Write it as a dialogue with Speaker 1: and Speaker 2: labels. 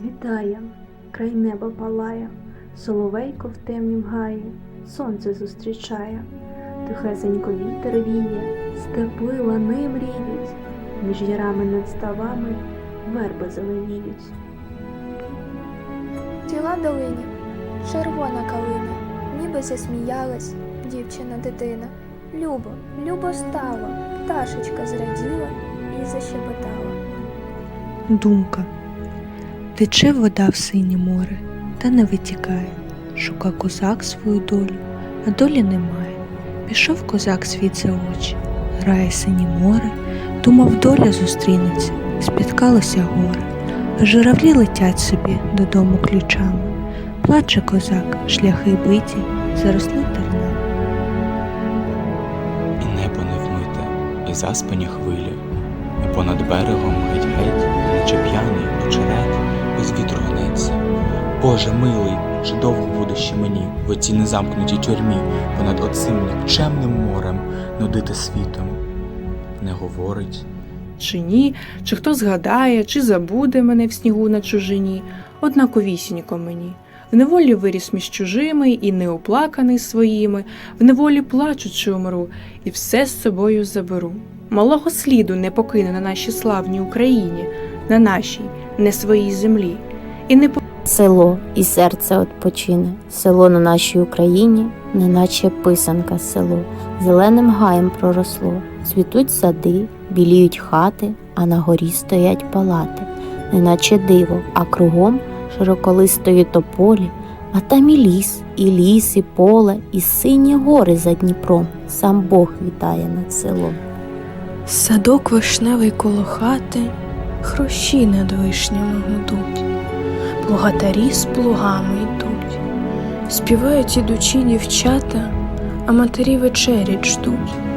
Speaker 1: Світає, край неба палає, соловейко в темнім гаї, сонце зустрічає, тихесенько вітер віє, степи лани мріють, між ярами над ставами верби зеленіють.
Speaker 2: Ціла долині, червона калина, ніби засміялась дівчина дитина. Любо, любо стало, пташечка зраділа і защебетала.
Speaker 3: Думка. Тече вода в синє море, та не витікає. Шука козак свою долю, а долі немає. Пішов козак світ за очі, грає синє море, думав, доля зустрінеться, спіткалося горе. А журавлі летять собі додому ключами. Плаче козак, шляхи биті, заросли тернами.
Speaker 4: І небо не вмите, і заспані хвилі, і понад берегом геть-геть, наче п'яний очерет, без вітру гнеться. Боже милий, чи довго буде ще мені в оцій незамкнутій тюрмі понад оцим нікчемним морем нудити світом? Не говорить,
Speaker 5: чи ні, чи хто згадає, чи забуде мене в снігу на чужині, однаковісінько мені. В неволі виріс між чужими і неоплаканий своїми, в неволі плачучи умру, і все з собою заберу. Малого сліду не покину на нашій славній Україні, на нашій, не своїй землі. І не
Speaker 6: Село і серце odpoчине, село на нашій Україні, неначе писанка село, зеленим гаєм проросло, цвітуть сади, біліють хати, а на горі стоять палати, неначе диво, а кругом широколистої тополі, а там і ліс, і ліс, і поле, і сині гори за Дніпром. Сам Бог вітає над селом.
Speaker 7: Садок вишневий коло хати, хрущі над вишнями гудуть, плугатарі з плугами йдуть, співають ідучі дівчата, а матері вечерять ждуть.